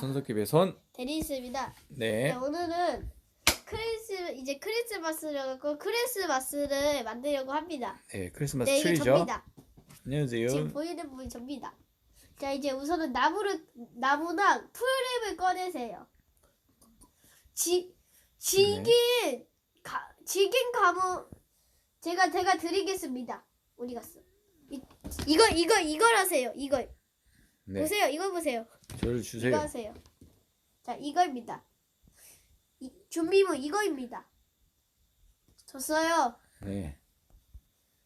손석희 손. 데니스입니다. 네. 네, 오늘은 크리스 이제 크리스마스라고 크리스마스를 만들려고 합니다. 네, 크리스마스 네, 이게 트리죠. 접니다. 안녕하세요. 지금 보이는 부분이 접니다. 자, 이제 우선은 나무를 나무랑 풀잎을 꺼내세요. 지 지긴 네. 가, 지긴 가무 제가 제가 드리겠습니다. 어디 갔어? 이, 이거 이거 이걸 하세요. 이걸 네. 보세요. 이걸 보세요. 저를 이거 주세요. 하세요. 자, 이거입니다. 이, 준비물 이거입니다. 줬어요. 네.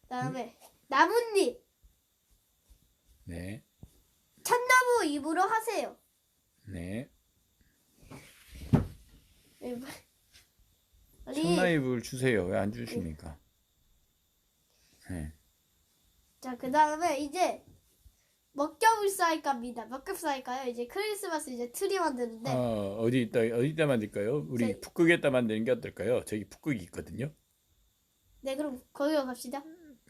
그다음에 나뭇잎, 네. 참나무 잎으로 하세요. 네. 네, 뭐- 빨리. 천나입을 주세요. 왜 안 주십니까? 네. 자, 그 다음에 이제 먹겹을 쌓을 겁니다. 먹겹 쌓을까요? 이제 크리스마스 이제 트리 만드는데 어, 어디 있다 어디다 만들까요? 우리 저- 북극에다 만드는 게 어떨까요? 저기 북극이 있거든요. 네, 그럼 거기로 갑시다.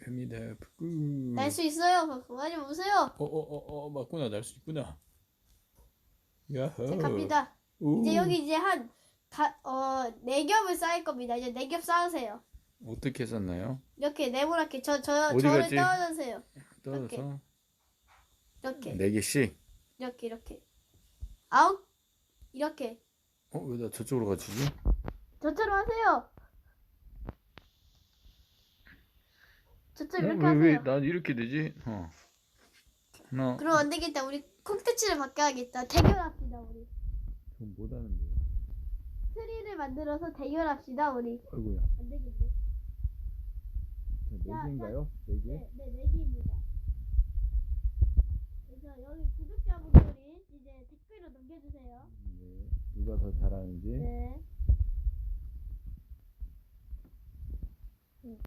갑니다. 북극. 날 수 있어요. 그만이 보세요. 어어어어 맞구나 날 수 있구나. 야호. 자, 갑니다. 오. 이제 여기 이제 한 다, 어, 네 겹을 쌓을 겁니다. 이제 네 겹 쌓으세요. 어떻게 썼나요? 이렇게 네모나게 저, 저, 어디 저를 갔지? 떨어주세요. 떠서 이렇게, 네 개씩. 이렇게, 이렇게. 아홉, 이렇게. 어, 왜 나 저쪽으로 가지지? 저처럼 하세요. 저처럼 이렇게 하세요. 난 이렇게 되지? 어. 하나, 그럼 안 되겠다. 우리 콘텐츠를 바꿔야겠다. 대결합시다, 우리. 전 못하는데. 트리를 만들어서 대결합시다, 우리. 아이고야. 안 되겠네. 자, 네 자, 개인가요? 네 개? 네, 네, 네 개입니다. 3위로 넘겨주세요. 네. 누가 더 잘하는지. 네. 네.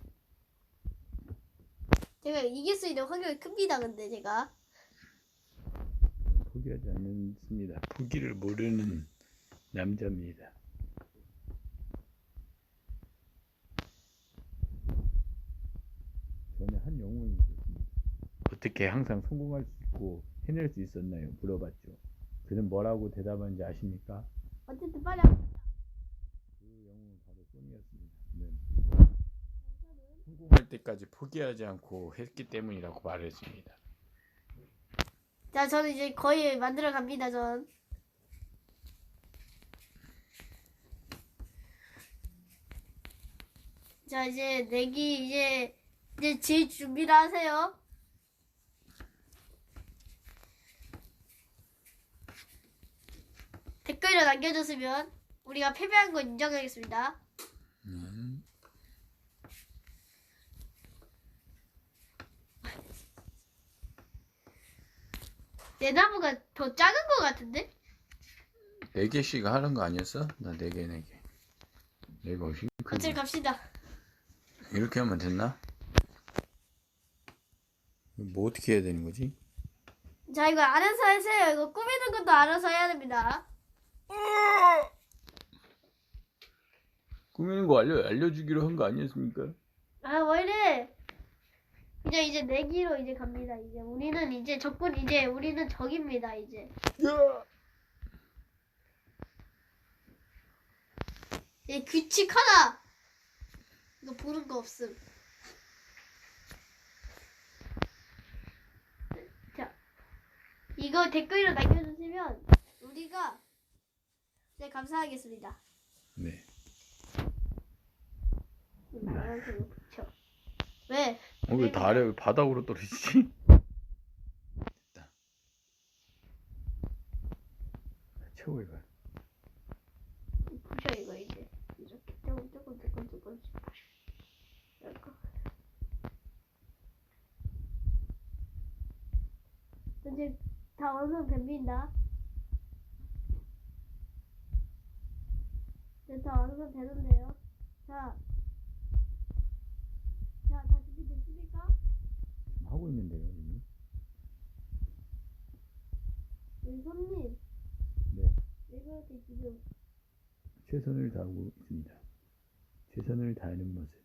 제가 이길 수 있는 확률이 큽니다, 근데 제가. 포기하지 않습니다. 포기를 모르는 남자입니다. 전에 한 영웅이 있었습니다. 어떻게 항상 성공할 수 있고 해낼 수 있었나요? 물어봤죠. 그는 뭐라고 대답한지 아십니까? 어쨌든 빨리. 그 영웅은 바로 소니였습니다. 그는 성공할 때까지 포기하지 않고 했기 때문이라고 말했습니다. 자, 저는 이제 거의 만들어 갑니다, 전. 자, 이제 내기 이제 이제 질 준비를 하세요. 댓글을 남겨줬으면 우리가 패배한 거 인정하겠습니다. 음. 내 나무가 더 작은 것 같은데? 네 개씩 하는 거 아니었어? 나 네 개, 네 개. 훨씬 어차피 크지. 갑시다. 이렇게 하면 됐나? 뭐 어떻게 해야 되는 거지? 자, 이거 알아서 하세요. 이거 꾸미는 것도 알아서 해야 됩니다. 꾸미는 거 알려 알려주기로 한 거 아니었습니까? 아 원래 이제 이제 내기로 이제 갑니다. 이제 우리는 이제 적군 이제 우리는 적입니다. 이제 야! 이제 규칙 하나 이거 보는 거 없음. 자 이거 댓글로 남겨주시면 우리가 네 감사하겠습니다. 네. 왜? 어, 왜다 아래 바닥으로 떨어지지? 됐다. 채워 이거. 부셔 이거 이제 이렇게 조금 조금 조금 조금씩 부셔. 이렇게. 이제 다 완성 됩니다. 이제 다 완성 되는데요. 자, 자, 다 준비됐습니까? 지금 하고 있는데요, 이미. 우리 손님, 네. 이렇게 지금 최선을 다하고 있습니다. 최선을 다하는 모습.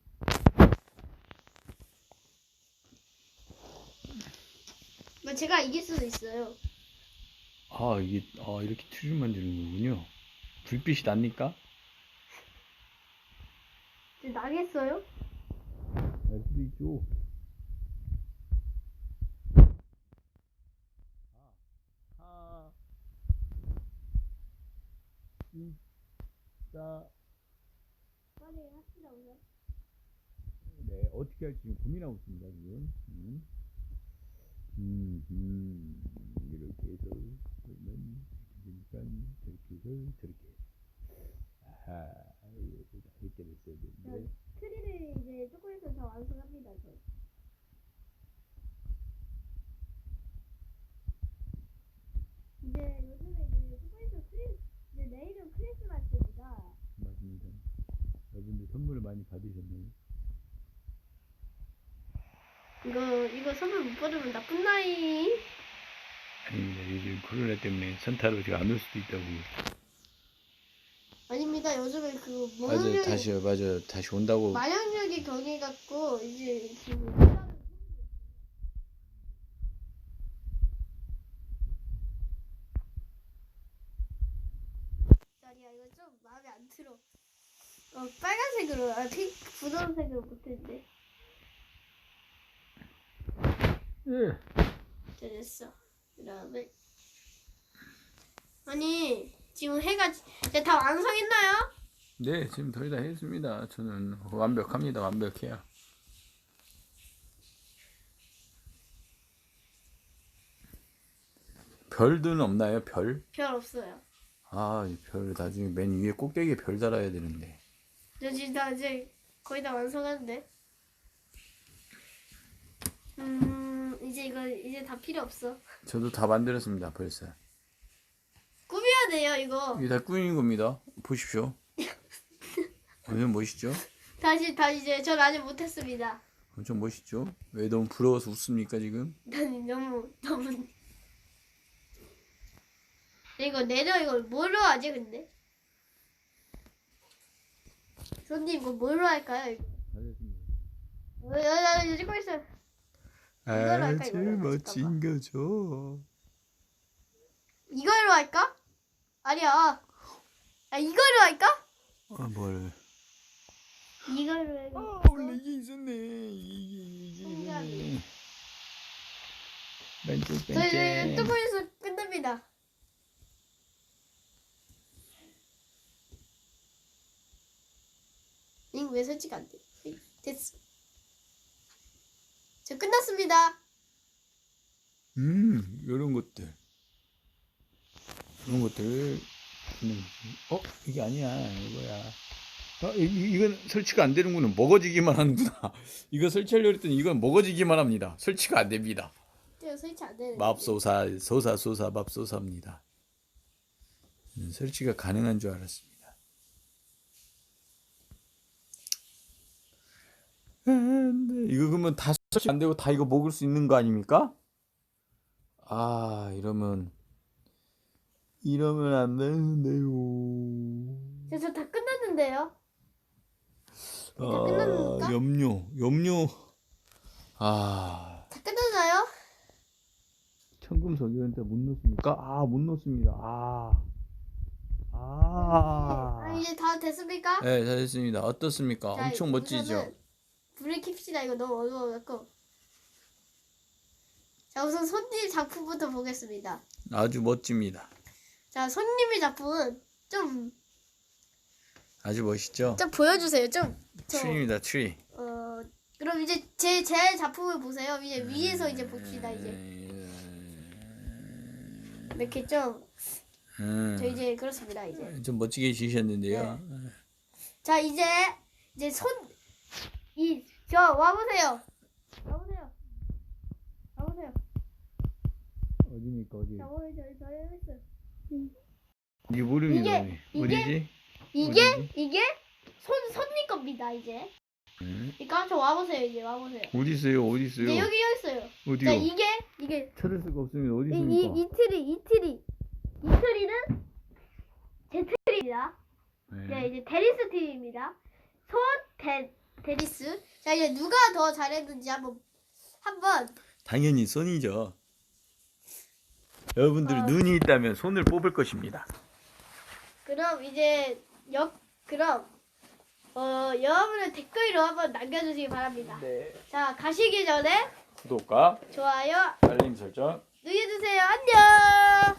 뭐 제가 이길 수도 있어요. 아 이게 아 이렇게 틀을 만드는 거군요. 불빛이 납니까? 나겠어요? 날 수도 있죠. 아, 아, 진짜 빨리 합시다 우선. 네 어떻게 할지 지금 고민하고 있습니다 지금. 음, 음, 음. 이렇게 해서 그러면 되니까 저렇게 해서 저렇게. 아하, 이거 다 이렇게 됐어야 되는데. 트리를 이제 조금 있으면 다 완성합니다 저. 이제 요즘에 이제 조금 있으면 크리 이제 내일은 크리스마스입니다. 맞습니다. 여러분들 선물을 많이 받으셨나요? 이거 이거 선물 못 받으면 나쁜 나이. 아닙니다. 요즘 코로나 때문에 산타로 제가 안 올 수도. 요즘에 그 맞아요. 마약력이 다시요. 맞아요. 다시 온다고. 마약력이 경해 갖고 이제 지금 자리야 이거 좀 마음에 안 들어. 어 빨간색으로 아 핑크 분홍색으로 못했는데 예. 자, 됐어. 그다음에 아니 지금 해가 이제 다 완성했나요? 네, 지금 거의 다 했습니다. 저는 완벽합니다. 완벽해요. 별들은 없나요? 별? 별 없어요. 아, 이별 나중에 맨 위에 꼭대기에 별 달아야 되는데. 저 지금 다 이제 거의 다 완성하는데. 음 이제 이거 이제 다 필요 없어. 저도 다 만들었습니다. 벌써. 꾸며야 돼요 이거. 이게 다 꾸민 겁니다. 보십시오. 엄청 멋있죠? 다시 다시 이제 전 아직 못했습니다. 엄청 멋있죠? 왜 너무 부러워서 웃습니까 지금? 난 너무 너무. 이거 내려 이걸 뭘로 하지 근데? 손님 이거 뭘로 할까요? 나, 찍고 있어. 이걸로 할까, 아주 이걸로 할까? 멋진 거죠. 이걸로 할까? 아니야. 아 이걸로 할까? 아, 뭘. 이걸로 해. 아, 원래 이게 있었네. 이게, 이게 신기하네. 있었네. 왼쪽, 저 이제 왼쪽. 유튜브에서 끝납니다. 이거 왜 설치가 안 돼? 네, 됐어. 저 끝났습니다. 음, 요런 것들. 이런 것들. 어? 이게 아니야. 이거야. 어, 이, 이- 이건 설치가 안 되는구나. 먹어지기만 하는구나. 이거 설치하려고 했더니 이건 먹어지기만 합니다. 설치가 안 됩니다. 저 설치 안 되는. 맙소사, 소사 소사, 맙소사입니다. 음, 설치가 가능한 줄 알았습니다. 안 돼. 이거 그러면 다 설치 안 되고 다 이거 먹을 수 있는 거 아닙니까? 아, 이러면 이러면 안 되는데요. 그래서 다 끝났는데요. 다 아, 끝났습니까? 염료, 염료. 아, 다 끝났나요? 청금석 이런 데못 넣습니까? 아, 못 넣습니다. 아. 아. 아 이제 다 됐습니까? 네, 잘했습니다. 어떻습니까? 자, 엄청 멋지죠? 불을 켭시다. 이거 너무 어두워갖고. 자 우선 손님 작품부터 보겠습니다. 아주 멋집니다. 자 손님의 작품은 좀좀 아주 멋있죠? 보여주세요. 좀. 저, 트리입니다, 트리. 어 그럼 이제 제 제 작품을 보세요. 이제 위에서 이제 봅시다. 이제 이렇게 좀. 음, 저 이제 그렇습니다. 이제. 좀 멋지게 지으셨는데요. 자 이제 이제 손 이 저 와보세요. 와보세요. 와보세요. 어디니까 어디? 자 오늘 저희 저희 했어요. 이게 모릅니다. 이게- 어디. 어디지? 이게 어디지? 이게 손 손님 겁니다 이제. 음, 그러니까 저 와보세요 이제 와보세요. 어디 있어요? 어디 있어요? 이제 여기 여기 있어요. 어디요? 자 이게 이게 찾을 수가 없습니다. 어디 이, 있습니까? 이, 이 트리 이 트리 이 트리는 제 트리입니다. 네. 네 이제 데리스 트리입니다. 손데 데리스. 자 이제 누가 더 잘했는지 한번 한번 당연히 써니죠. 여러분들이 어. 눈이 있다면 손을 뽑을 것입니다. 그럼 이제 역 그럼 어 여러분의 댓글로 한번 남겨주시기 바랍니다. 네. 자 가시기 전에 구독과 좋아요 알림 설정 눌러주세요. 안녕.